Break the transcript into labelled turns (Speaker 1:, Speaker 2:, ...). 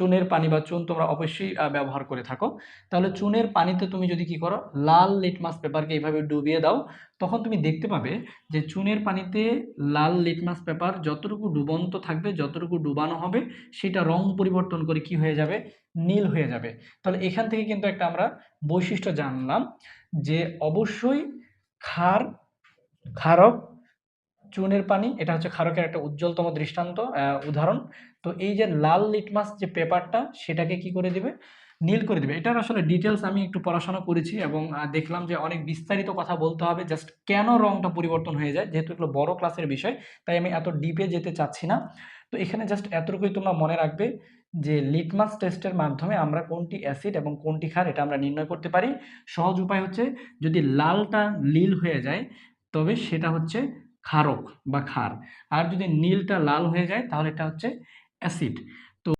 Speaker 1: চুনের পানি বা চুন তোমরা অবশ্যই ব্যবহার করে থাকো। তাহলে চুনের পানিতে তুমি যদি কি করো, লাল লিটমাস পেপারকে এইভাবে ডুবিয়ে দাও, তখন তুমি দেখতে পাবে যে চুনের পানিতে লাল লিটমাস পেপার যতটুকু ডুবন্ত থাকবে, যতটুকু ডুবানো হবে, সেটা রং পরিবর্তন করে কি হয়ে যাবে? নীল হয়ে যাবে। তাহলে এখান থেকে কিন্তু একটা আমরা বৈশিষ্ট্য জানলাম যে অবশ্যই খার ক্ষারক চুনের পানি, এটা হচ্ছে ক্ষারকের একটা উজ্জ্বলতম দৃষ্টান্ত উদাহরণ। তো এই যে লাল লিটমাস যে পেপারটা, সেটাকে কি করে দিবে? নীল করে দিবে। এটার আসলে ডিটেলস আমি একটু পড়াশোনা করেছি এবং দেখলাম যে অনেক বিস্তারিত কথা বলতে হবে জাস্ট কেন রংটা পরিবর্তন হয়ে যায়, যেহেতু এগুলো বড় ক্লাসের বিষয়, তাই আমি এত ডিপে যেতে চাচ্ছি না। তো এখানে জাস্ট এতটুকুই তোমরা মনে রাখবে যে লিটমাস টেস্টের মাধ্যমে আমরা কোনটি অ্যাসিড এবং কোনটি ক্ষার, এটা আমরা নির্ণয় করতে পারি। সহজ উপায় হচ্ছে যদি লালটা নীল হয়ে যায়, তবে সেটা হচ্ছে ক্ষারক বা ক্ষার। আর যদি নীলটা লাল হয়ে যায় তাহলে এটা হচ্ছে অ্যাসিড।